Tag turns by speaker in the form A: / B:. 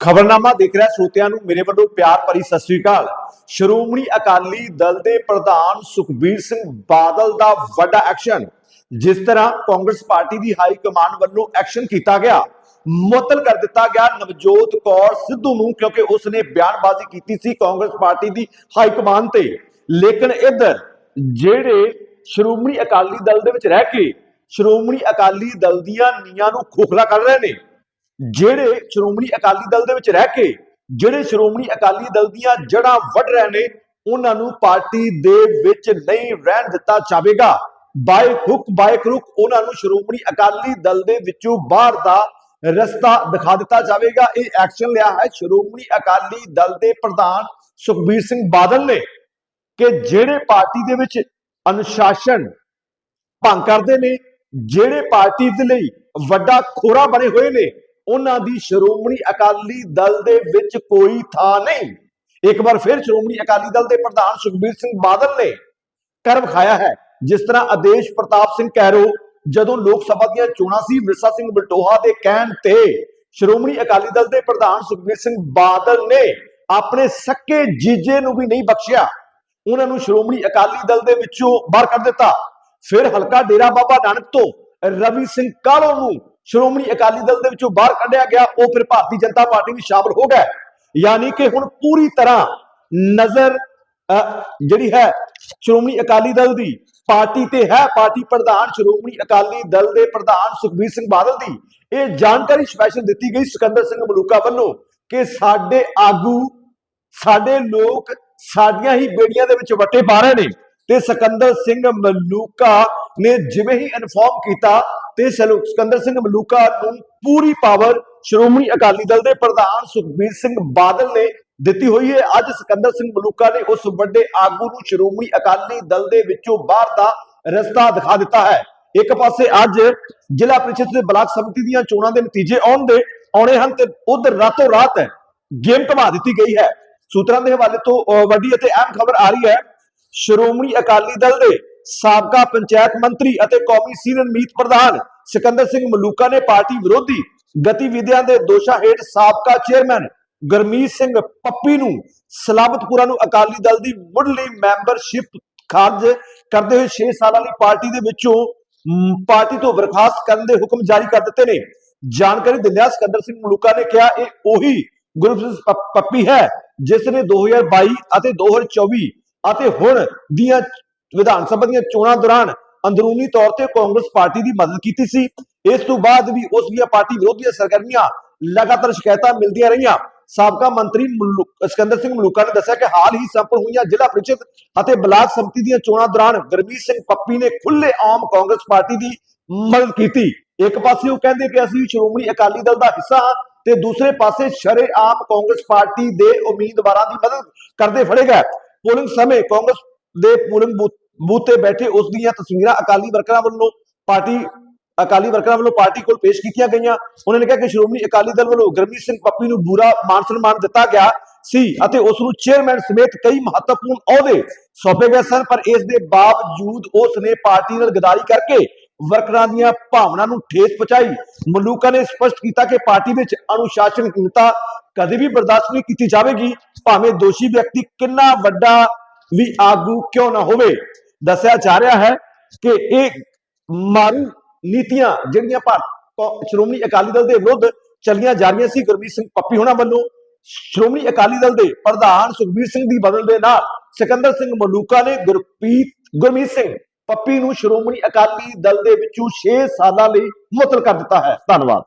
A: ਖਬਰਨਾਮਾ ਦੇਖ ਰਿਹਾ ਸਰੋਤਿਆਂ ਨੂੰ ਮੇਰੇ ਵੱਲੋਂ ਪਿਆਰ ਭਰੀ ਸਤਿ ਸ੍ਰੀ ਅਕਾਲ। ਸ਼੍ਰੋਮਣੀ ਅਕਾਲੀ ਦਲ ਦੇ ਪ੍ਰਧਾਨ ਸੁਖਬੀਰ ਸਿੰਘ ਬਾਦਲ ਦਾ ਵੱਡਾ ਐਕਸ਼ਨ। ਜਿਸ ਤਰ੍ਹਾਂ ਕਾਂਗਰਸ ਪਾਰਟੀ ਦੀ ਹਾਈ ਕਮਾਂਡ ਵੱਲੋਂ ਐਕਸ਼ਨ ਕੀਤਾ ਗਿਆ, ਮੁਅੱਤਲ ਕਰ ਦਿੱਤਾ ਗਿਆ ਨਵਜੋਤ ਕੌਰ ਸਿੱਧੂ ਨੂੰ, ਕਿਉਂਕਿ ਉਸ ਨੇ ਬਿਆਨਬਾਜ਼ੀ ਕੀਤੀ ਸੀ ਕਾਂਗਰਸ ਪਾਰਟੀ ਦੀ ਹਾਈ ਕਮਾਂਡ ਤੇ। ਲੇਕਿਨ ਇੱਧਰ ਜਿਹੜੇ ਸ਼੍ਰੋਮਣੀ ਅਕਾਲੀ ਦਲ ਦੇ ਵਿੱਚ ਰਹਿ ਕੇ ਸ਼੍ਰੋਮਣੀ ਅਕਾਲੀ ਦਲ ਦੀਆਂ ਨੀਆਂ ਨੂੰ ਖੋਖਲਾ ਕਰ ਰਹੇ ਨੇ ਜਿਹੜੇ ਸ਼੍ਰੋਮਣੀ ਅਕਾਲੀ ਦਲ ਦੇ ਵਿੱਚ ਰਹਿ ਕੇ, ਜਿਹੜੇ ਸ਼੍ਰੋਮਣੀ ਅਕਾਲੀ ਦਲ ਦੀਆਂ ਜੜ੍ਹਾਂ ਵੱਢ ਰਹੇ ਨੇ, ਉਹਨਾਂ ਨੂੰ ਪਾਰਟੀ ਦੇ ਵਿੱਚ ਨਹੀਂ ਰਹਿਣ ਦਿੱਤਾ ਜਾਵੇਗਾ। ਬਾਈ ਹੁਕ ਬਾਈ ਕਰੁਕ ਉਹਨਾਂ ਨੂੰ ਸ਼੍ਰੋਮਣੀ ਅਕਾਲੀ ਦਲ ਦੇ ਵਿੱਚੋਂ ਬਾਹਰ ਦਾ ਰਸਤਾ ਦਿਖਾ ਦਿੱਤਾ ਜਾਵੇਗਾ। ਇਹ ਐਕਸ਼ਨ ਲਿਆ ਹੈ ਸ਼੍ਰੋਮਣੀ ਅਕਾਲੀ ਦਲ ਦੇ ਪ੍ਰਧਾਨ ਸੁਖਬੀਰ ਸਿੰਘ ਬਾਦਲ ਨੇ ਕਿ ਜਿਹੜੇ ਪਾਰਟੀ ਦੇ ਵਿੱਚ ਅਨੁਸ਼ਾਸਨ ਭੰਗ ਕਰਦੇ ਨੇ, ਜਿਹੜੇ ਪਾਰਟੀ ਦੇ ਲਈ ਵੱਡਾ ਖੋਰਾ ਬਣੇ ਹੋਏ ਨੇ ਉਹਨਾਂ ਦੀ ਸ਼੍ਰੋਮਣੀ ਅਕਾਲੀ ਦਲ ਦੇ ਵਿੱਚ ਕੋਈ ਥਾਂ ਨਹੀਂ। ਇੱਕ ਵਾਰ ਫਿਰ ਸ਼੍ਰੋਮਣੀ ਅਕਾਲੀ ਦਲ ਦੇ ਪ੍ਰਧਾਨ ਸੁਖਬੀਰ ਸਿੰਘ ਬਾਦਲ ਨੇ ਕਰ ਵਿਖਾਇਆ ਹੈ, ਜਿਸ ਤਰ੍ਹਾਂ ਆਦੇਸ਼ ਪ੍ਰਤਾਪ ਸਿੰਘ ਕੈਰੋ ਜਦੋਂ ਲੋਕ ਸਭਾ ਦੀਆਂ ਚੋਣਾਂ ਸੀ ਮਿਰਸਾ ਸਿੰਘ ਬਲਟੋਹਾ ਦੇ ਕਹਿਣ ਤੇ ਸ਼੍ਰੋਮਣੀ ਅਕਾਲੀ ਦਲ ਦੇ ਪ੍ਰਧਾਨ ਸੁਖਬੀਰ ਸਿੰਘ ਬਾਦਲ ਨੇ ਆਪਣੇ ਸੱਕੇ ਜੀਜੇ ਨੂੰ ਵੀ ਨਹੀਂ ਬਖਸ਼ਿਆ। ਉਹਨਾਂ ਨੂੰ ਸ਼੍ਰੋਮਣੀ ਅਕਾਲੀ ਦਲ ਦੇ ਵਿੱਚੋਂ ਬਾਹਰ ਕੱਢ ਦਿੱਤਾ। ਫਿਰ ਹਲਕਾ ਡੇਰਾ ਬਾਬਾ ਨਾਨਕ ਤੋਂ ਰਵੀ ਸਿੰਘ ਕਾਲੋ ਨੂੰ ਸ਼੍ਰੋਮਣੀ ਅਕਾਲੀ ਦਲ ਦੇ ਵਿੱਚੋਂ ਬਾਹਰ ਕੱਢਿਆ ਗਿਆ, ਉਹ ਫਿਰ ਭਾਰਤੀ ਜਨਤਾ ਪਾਰਟੀ ਵਿੱਚ ਸ਼ਾਮਲ ਹੋ ਗਿਆ। ਯਾਨੀ ਕਿ ਹੁਣ ਪੂਰੀ ਤਰ੍ਹਾਂ ਨਜ਼ਰ ਜਿਹੜੀ ਹੈ ਸ਼੍ਰੋਮਣੀ ਅਕਾਲੀ ਦਲ ਦੀ, ਪਾਰਟੀ ਤੇ ਹੈ, ਪਾਰਟੀ ਪ੍ਰਧਾਨ ਸ਼੍ਰੋਮਣੀ ਅਕਾਲੀ ਦਲ ਦੇ ਪ੍ਰਧਾਨ ਸੁਖਬੀਰ ਸਿੰਘ ਬਾਦਲ ਦੀ। ਇਹ ਜਾਣਕਾਰੀ ਸਪੈਸ਼ਲ ਦਿੱਤੀ ਗਈ ਸਿਕੰਦਰ ਸਿੰਘ ਮਲੂਕਾ ਵੱਲੋਂ ਕਿ ਸਾਡੇ ਆਗੂ, ਸਾਡੇ ਲੋਕ ਸਾਡੀਆਂ ਹੀ ਬੇੜੀਆਂ ਦੇ ਵਿੱਚ ਵੱਟੇ ਪਾ ਰਹੇ ਨੇ। ਤੇ ਸਿਕੰਦਰ ਸਿੰਘ ਮਲੂਕਾ ਨੇ ਜਿਵੇਂ ਹੀ ਇਨਫੋਰਮ ਕੀਤਾ ਤੇ ਸਲੂ- ਸਿਕੰਦਰ ਸਿੰਘ ਮਲੂਕਾ ਨੂੰ ਪੂਰੀ ਪਾਵਰ ਸ਼੍ਰੋਮਣੀ ਅਕਾਲੀ ਦਲ ਦੇ ਪ੍ਰਧਾਨ ਸੁਖਬੀਰ ਸਿੰਘ ਬਾਦਲ ਨੇ ਦਿੱਤੀ ਹੋਈ ਹੈ। ਅੱਜ ਸਿਕੰਦਰ ਸਿੰਘ ਮਲੂਕਾ ਨੇ ਉਸ ਵੱਡੇ ਆਗੂ ਨੂੰ ਸ਼੍ਰੋਮਣੀ ਅਕਾਲੀ ਦਲ ਦੇ ਵਿੱਚੋਂ ਬਾਹਰ ਦਾ ਰਸਤਾ ਦਿਖਾ ਦਿੱਤਾ ਹੈ। ਇੱਕ ਪਾਸੇ ਅੱਜ ਜ਼ਿਲ੍ਹਾ ਪ੍ਰੀਸ਼ਦ ਤੇ ਬਲਾਕ ਸਮਿਤੀ ਦੀਆਂ ਚੋਣਾਂ ਦੇ ਨਤੀਜੇ ਆਉਣ ਦੇ ਆਉਣੇ ਹਨ ਤੇ ਉਧਰ ਰਾਤੋਂ ਰਾਤ ਗੇਮ ਘਮਾ ਦਿੱਤੀ ਗਈ ਹੈ। ਸੂਤਰਾਂ ਦੇ ਹਵਾਲੇ ਤੋਂ ਵੱਡੀ ਅਤੇ ਅਹਿਮ ਖਬਰ ਆ ਰਹੀ ਹੈ। ਸ਼੍ਰੋਮਣੀ ਅਕਾਲੀ ਦਲ ਦੇ ਸਾਬਕਾ ਪੰਚਾਇਤ ਮੰਤਰੀ ਅਤੇ ਕੌਮੀ ਸੀਨੀਅਰ ਮੀਤ ਪ੍ਰਧਾਨ ਸਿਕੰਦਰ ਸਿੰਘ ਮਲੂਕਾ ਨੇ ਪਾਰਟੀ ਵਿਰੋਧੀ ਗਤੀਵਿਧੀਆਂ ਦੇ ਦੋਸ਼ਾਂ ਹੇਠ ਸਾਬਕਾ ਚੇਅਰਮੈਨ ਗਰਮੀਤ ਸਿੰਘ ਪੱਪੀ ਨੂੰ ਸਲਾਬਤਪੁਰਾ ਨੂੰ ਅਕਾਲੀ ਦਲ ਦੀ ਮੁੱਢਲੀ ਮੈਂਬਰਸ਼ਿਪ ਖਾਰਜ ਕਰਦੇ ਹੋਏ 6 ਸਾਲਾਂ ਲਈ ਪਾਰਟੀ ਦੇ ਵਿੱਚੋਂ ਪਾਰਟੀ ਤੋਂ ਬਰਖਾਸਤ ਕਰਨ ਦੇ ਹੁਕਮ ਜਾਰੀ ਕਰ ਦਿੱਤੇ ਨੇ। ਜਾਣਕਾਰੀ ਦਿੰਦਿਆਂ ਸਿਕੰਦਰ ਸਿੰਘ ਮਲੂਕਾ ਨੇ ਕਿਹਾ, ਇਹ ਉਹੀ ਗੁਰਪ੍ਰੀਤ ਪੱਪੀ ਹੈ, ਜਿਸ ਨੇ 2022 ਅਤੇ 2024 ਅਤੇ ਹੁਣ ਦੀਆਂ ਵਿਧਾਨ ਸਭਾ ਦੀਆਂ ਚੋਣਾਂ ਦੌਰਾਨ ਅੰਦਰੂਨੀ ਤੌਰ ਤੇ ਕਾਂਗਰਸ ਪਾਰਟੀ ਦੀ ਮਦਦ ਕੀਤੀ ਸੀ। ਇਸ ਤੋਂ ਬਾਅਦ ਵੀ ਉਸ ਦੀਆਂ ਪਾਰਟੀ ਵਿਰੋਧੀਆਂ ਸਰਗਰਮੀਆਂ ਲਗਾਤਾਰ ਸ਼ਿਕਾਇਤਾਂ ਮਿਲਦੀਆਂ ਰਹੀਆਂ। ਸਾਬਕਾ ਮੰਤਰੀ ਸਿਕੰਦਰ ਸਿੰਘ ਮਲੂਕਾ ਨੇ ਦੱਸਿਆ ਕਿ ਹਾਲ ਹੀ ਸੰਪੰਨ ਹੋਈਆਂ ਜ਼ਿਲ੍ਹਾ ਪ੍ਰੀਸ਼ਦ ਅਤੇ ਬਲਾਕ ਸਮਿਤੀ ਦੀਆਂ ਚੋਣਾਂ ਦੌਰਾਨ ਗਰਮੀਤ ਸਿੰਘ ਪੱਪੀ ਨੇ ਖੁੱਲੇ ਆਮ ਕਾਂਗਰਸ ਪਾਰਟੀ ਦੀ ਮਦਦ ਕੀਤੀ। ਇੱਕ ਪਾਸੇ ਉਹ ਕਹਿੰਦੇ ਕਿ ਅਸੀਂ ਸ਼੍ਰੋਮਣੀ ਅਕਾਲੀ ਦਲ ਦਾ ਹਿੱਸਾ ਹਾਂ ਤੇ ਦੂਸਰੇ ਪਾਸੇ ਸ਼ਰੇਆਮ ਕਾਂਗਰਸ ਪਾਰਟੀ ਦੇ ਉਮੀਦਵਾਰਾਂ ਦੀ ਮਦਦ ਕਰਦੇ ਫੜੇ ਗਏ। ਪੋਲਿੰਗ ਸਮੇਂ ਕਾਂਗਰਸ ਦੇ ਪੋਲਿੰਗ ਬੂਥ ਬੂਥ ਤੇ ਬੈਠੇ ਉਸ ਦੀਆਂ ਤਸਵੀਰਾਂ ਅਕਾਲੀ ਵਰਕਰਾਂ ਵੱਲੋਂ ਪਾਰਟੀ, ਅਕਾਲੀ ਵਰਕਰਾਂ ਵੱਲੋਂ ਪਾਰਟੀ ਕੋਲ ਪੇਸ਼ ਕੀਤੀਆਂ ਗਈਆਂ। ਉਹਨਾਂ ਨੇ ਕਿਹਾ ਕਿ ਸ਼੍ਰੋਮਣੀ ਅਕਾਲੀ ਦਲ ਵੱਲੋਂ ਗਰਮੀਤ ਸਿੰਘ ਪੱਪੀ ਨੂੰ ਬੁਰਾ ਮਾਨ ਸਨਮਾਨ ਦਿੱਤਾ ਗਿਆ ਸੀ ਅਤੇ ਉਸ ਨੂੰ ਚੇਅਰਮੈਨ ਸਮੇਤ ਕਈ ਮਹੱਤਵਪੂਰਨ ਅਹੁਦੇ ਸੌਂਪੇ ਗਏ ਸਨ, ਪਰ ਇਸ ਦੇ ਬਾਵਜੂਦ ਉਸ ਨੇ ਪਾਰਟੀ ਨਾਲ ਗਦਾਰੀ ਕਰਕੇ ਵਰਕਰਾਂ ਦੀਆਂ ਭਾਵਨਾ ਨੂੰ ਠੇਸ ਪਹੁੰਚਾਈ। ਮਲੂਕਾ ਨੇ ਸਪਸ਼ਟ ਕੀਤਾ ਕਿ ਪਾਰਟੀ ਵਿੱਚ ਅਨੁਸ਼ਾਸਨਹੀਨਤਾ ਕਦੇ ਵੀ ਬਰਦਾਸ਼ਤ ਨਹੀਂ ਕੀਤੀ ਜਾਵੇਗੀ। ਭਾਵੇਂ ਦੋਸ਼ੀ ਵਿਅਕਤੀ ਕਿੰਨਾ ਵੱਡਾ ਵੀ ਆਗੂ ਕਿਉਂ ਨਾ ਹੋਵੇ। ਦੱਸਿਆ ਜਾ ਰਿਹਾ ਹੈ ਕਿ ਇਹ ਮਾਰੂ ਨੀਤੀਆਂ ਜਿਹੜੀਆਂ ਭਾਰਤ ਸ਼੍ਰੋਮਣੀ ਅਕਾਲੀ ਦਲ ਦੇ ਵਿਰੁੱਧ ਚੱਲੀਆਂ ਜਾ ਰਹੀਆਂ ਸੀ, ਗੁਰਮੀਤ ਸਿੰਘ ਪੱਪੀ ਹੋਣਾ ਵੱਲੋਂ, ਸ਼੍ਰੋਮਣੀ ਅਕਾਲੀ ਦਲ ਦੇ ਪ੍ਰਧਾਨ ਸੁਖਬੀਰ ਸਿੰਘ ਦੀ ਬਦਲ ਦੇ ਨਾਲ ਸਿਕੰਦਰ ਸਿੰਘ ਮਲੂਕਾ ਨੇ ਗੁਰਪ੍ਰੀਤ, ਗੁਰਮੀਤ ਸਿੰਘ ਪੱਪੀ ਨੂੰ ਸ਼੍ਰੋਮਣੀ ਅਕਾਲੀ ਦਲ ਦੇ ਵਿੱਚੋਂ 6 ਸਾਲਾਂ ਲਈ ਮੁਅੱਤਲ ਕਰ ਦਿੱਤਾ ਹੈ। ਧੰਨਵਾਦ।